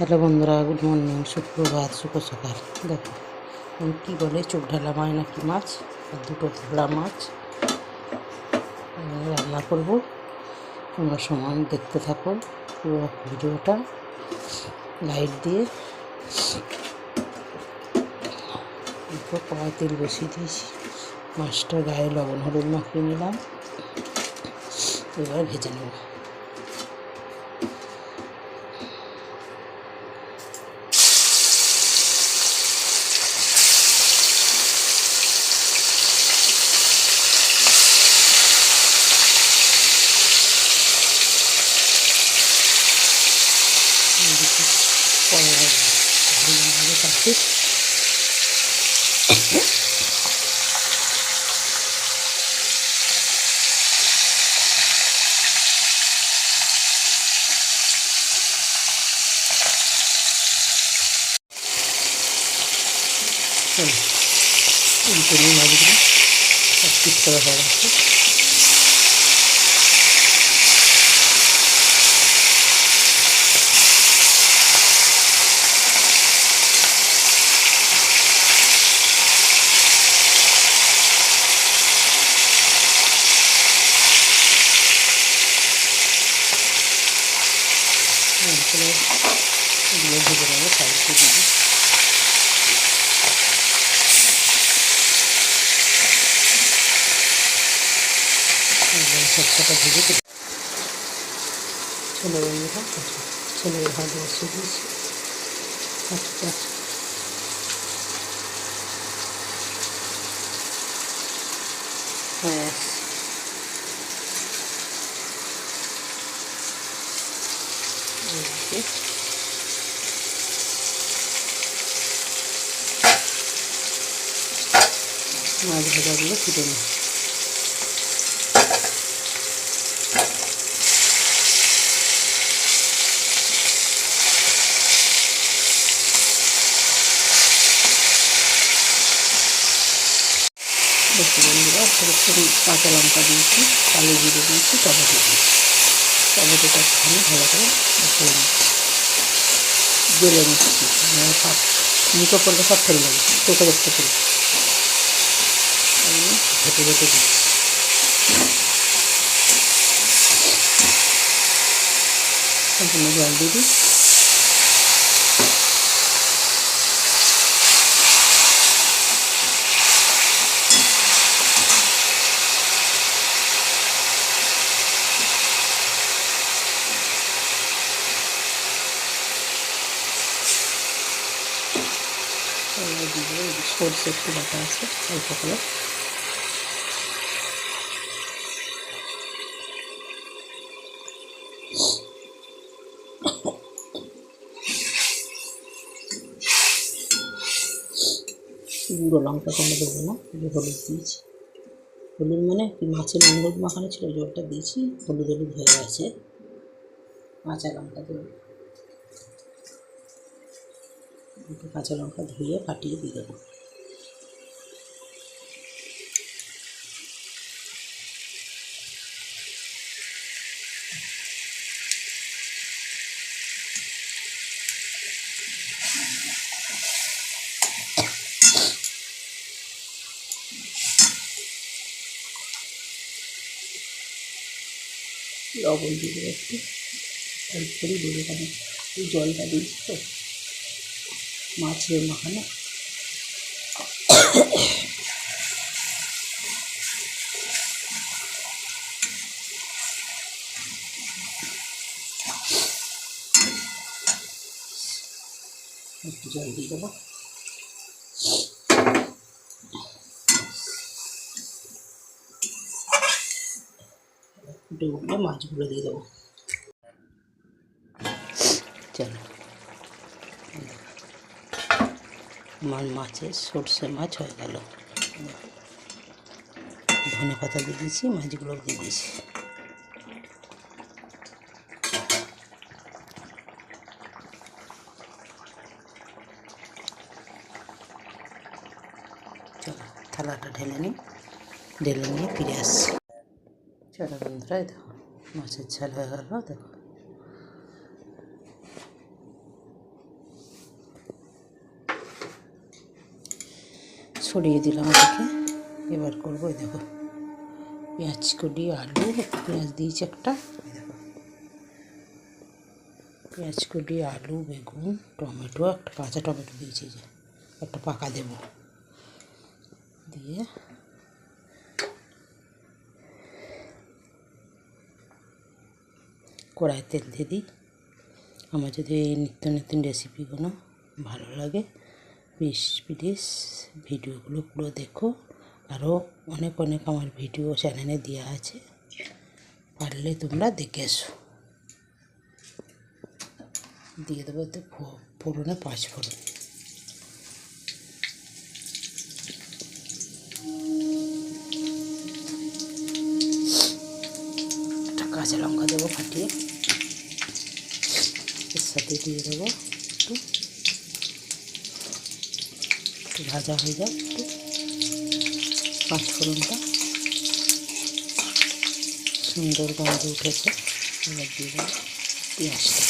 Hello বন্ধুরা, good morning, সুপ্রভাত, শুভ সকাল। দেখো কী বলে, চোখ ঢালা মাছ নাকি মাছ আর দুটো ধরা মাছ। রান্না করব। তোমরা সমান দেখতে থাকো পুরো ভিডিওটা, লাইট দিয়ে। কড়াই তেল বসিয়ে দিয়েছি। মাছটা গায়ে লবণ হলুদ মাখিয়ে নিলাম। এবার ভেজে নেব এদিকে কড়াই ভালো কাছে চলো উল্টে নিয়ে মাছগুলো এক পিস করে হয়ে গেছে এগুলো এগুলো ভেজে নেব সাইডে দিয়ে একদম সবটাটা ভেজে দিই ছেলে বন্ধুরা ছেলে ভাত বসে দিয়েছি আচ্ছা হ্যাঁ এদিকে মাছ ভাজাগুলো ফুটে নিই দেখতে বন্ধুরা ছোটো কাঁচা লঙ্কা দিয়েছি, কালো জিরে দিয়েছি, টমেটো দিয়েছি। টমেটোটা একটুখানি ভালো করে মশলা নিচ্ছি। গেলে নিচ্ছি মানে সব মুখে পড়লে সব ফেলে যাবে চোখে দেখতে ফেলে। ভেটে ভেটে দিচ্ছি। সম্পূর্ণ জল দিয়ে দিই এবার দিয়ে দেবো এই যে সরষে একটু বাটা আছে, অল্প করে। গুঁড়ো লঙ্কা কোনো দেবো না হলুদ দিয়েছি। হলুদ মানে কি, মাছের হলুদ মাখানো ছিল জলটা দিয়েছি, হলুদ হলুদ হয়ে গেছে। কাঁচা লঙ্কা দেবো। কাঁচা লঙ্কা ধুয়ে ফাটিয়ে দিয়ে দেবো। লবণ দিয়ে একটু। অল্প করে দেবো। কারণ এই জলটা দিয়েছি তো। মাছের মাখানো একটু জল দিয়ে দেবো। ফুটে উঠলে মাছগুলো দিয়ে দেবো। চলো। আমার মাছের সর্ষে মাছ হয়ে গেল। ধনে পাতা দিয়ে দিয়েছি, মাছগুলো দিয়ে দিয়েছি। চলো, থালাটা ঢেলে নিই ঢেলে নিয়ে ফিরে আসছি। চলো বন্ধুরা দেখো মাছের ঝাল হয়ে গেল, দেখো। ছড়িয়ে দিলাম ওটাকে এবার করব দেখো, পেঁয়াজ কুড়ি আলু, পেঁয়াজ দিয়েছি একটা পেঁয়াজ কুড়ি আলু, বেগুন, টমেটো, একটা কাঁচা টমেটো দিয়েছি যে, একটা পাকা দেব। দিয়ে কড়াই তেল দিয়ে দিই। আমার যদি এই নিত্য নতুন রেসিপিগুলো ভালো লাগে প্লিজ প্লিজ ভিডিওগুলো পুরো দেখো। আরও অনেক অনেক আমার ভিডিও চ্যানেলে দেওয়া আছে। পারলে তোমরা দেখে এসো। দিয়ে দেবো তো ফোড়নে পাঁচ ফোড়ন কাঁচা লঙ্কা দেবো ফাটিয়ে। সাথে দিয়ে দেবো একটু। একটু ভাজা হয়ে যাক একটু। পাঁচ ফোড়নটা সুন্দর গন্ধ উঠেছে। এবার দিয়ে দেবো পেঁয়াজটা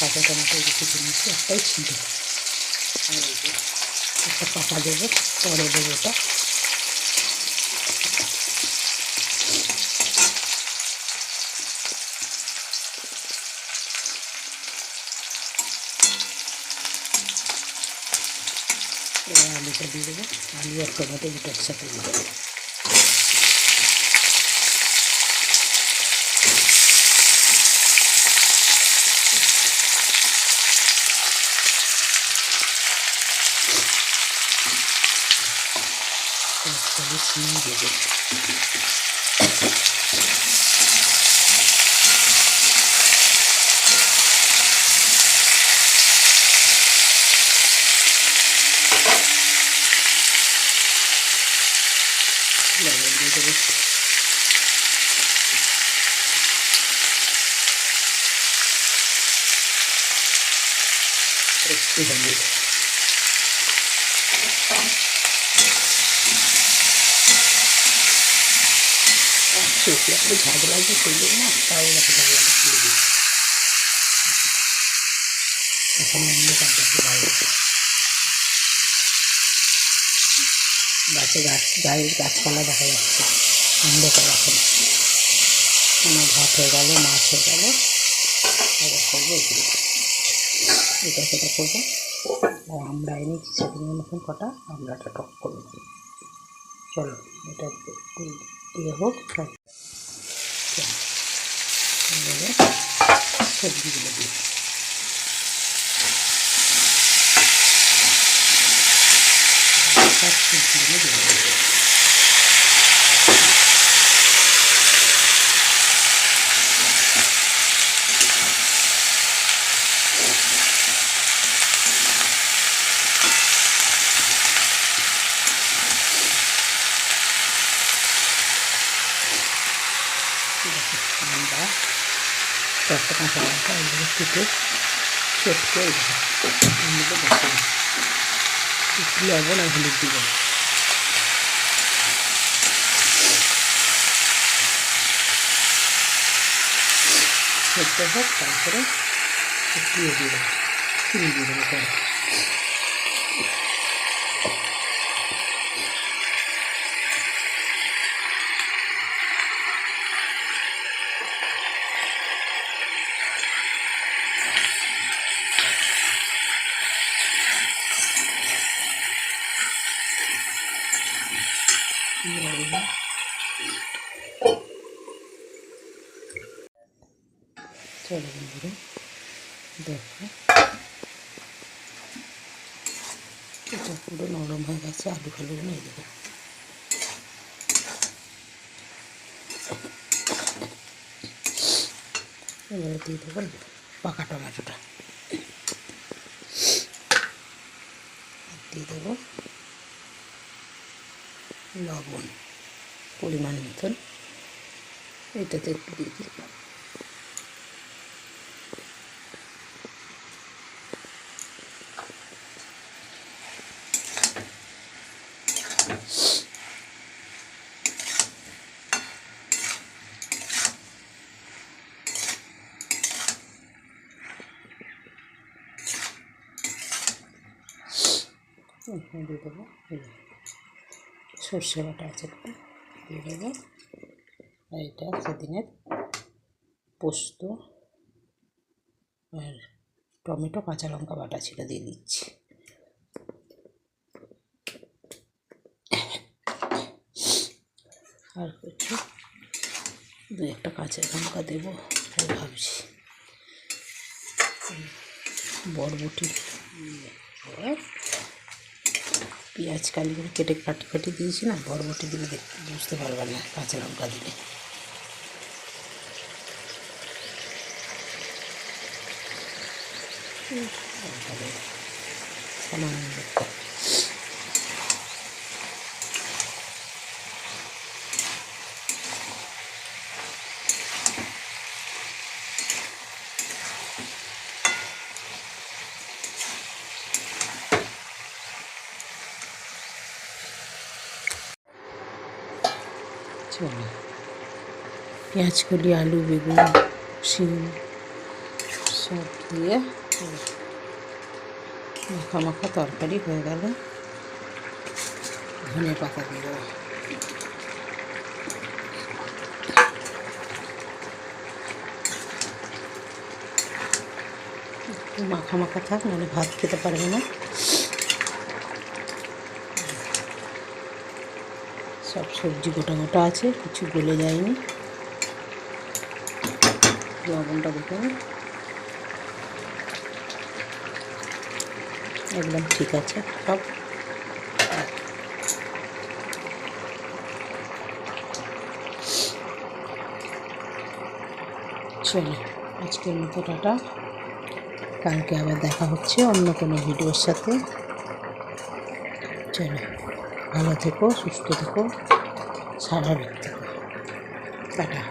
কাঁচা টমেটো কিছু নিচ্ছি একটাই ছিল। একটা পাকা দেবো, পরে দেবো ওটা। এবার আলুটা দিয়ে দেবো আলু আর টমেটো দুটো একসাথে দিয়ে দেবো দিয়ে দেবো লবণ দিয়ে দেবো একটু দিয়ে দেবো শুকনো একটু তুলে দিই এখন গাছপালা দেখা যাচ্ছে অন্ধকার এখন আমার ভাত হয়ে গেল মাছ হয়ে গেল এবার করব এটা সেটা করব আর আমরা এনেছি সেদিনের মতন কটা আমরাটা টক করব চলো, এটা দিয়ে হোক সবজিগুলো দিই। সবজিগুলো দিয়ে দেবো আমরা চারটে কাঁচা কেটে চটকে একটু লবণ আর হলুদ দিব। সেদ্ধ হোক, তারপরে একটু ইয়ে দিয়ে দেবো, চিনি দিয়ে দেবো এটা পুরো নরম হয়ে গেছে আলু ফালু নিয়ে দেবো এবারে দিয়ে দেবো পাকা টমেটোটা দিয়ে দেবো লবণ পরিমাণ মতন এটাতে একটু দিয়ে দিলাম এখানে দিয়ে দেবো। সর্ষে বাটা আছে একটু, দিয়ে দেবো। আর এটা সেদিনের পোস্ত আর টমেটো, কাঁচা লঙ্কা বাটা ছিল, দিয়ে দিচ্ছি। আর একটু দু একটা কাঁচা লঙ্কা দেবো, তাই ভাবছি। বরবটি পেঁয়াজ কালি করে কেটে কাটি কাটি দিয়েছি না বরবটি দিলে দেখতে বুঝতে পারবে না কাঁচা লঙ্কা দিলে। সামান্য চলো কলি আলু, বেগুন, শিম, সব দিয়ে মাখা মাখা তরকারি হয়ে গেল। ধনে পাতা দিয়ে মাখা মাখা থাক, নাহলে ভাত খেতে পারবে না। সব সবজি গোটা গোটা আছে, কিছু গলে যায়নি। লবণটা দেখে নিন। একদম ঠিক আছে, সব। চলো, আজকের মতো টাটা। কালকে আবার দেখা হচ্ছে অন্য কোনো ভিডিওর সাথে। চলো। ভালো থেকো, সুস্থ থেকো, স্বাভাবিক থেকো। টাটা।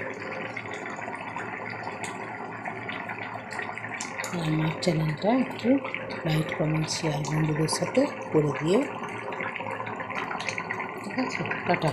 আমার চ্যানেলটা একটু লাইট কমেন্ট, শেয়ার বন্ধুদের সাথে করে দিয়ে ঠিক আছে? টাটা।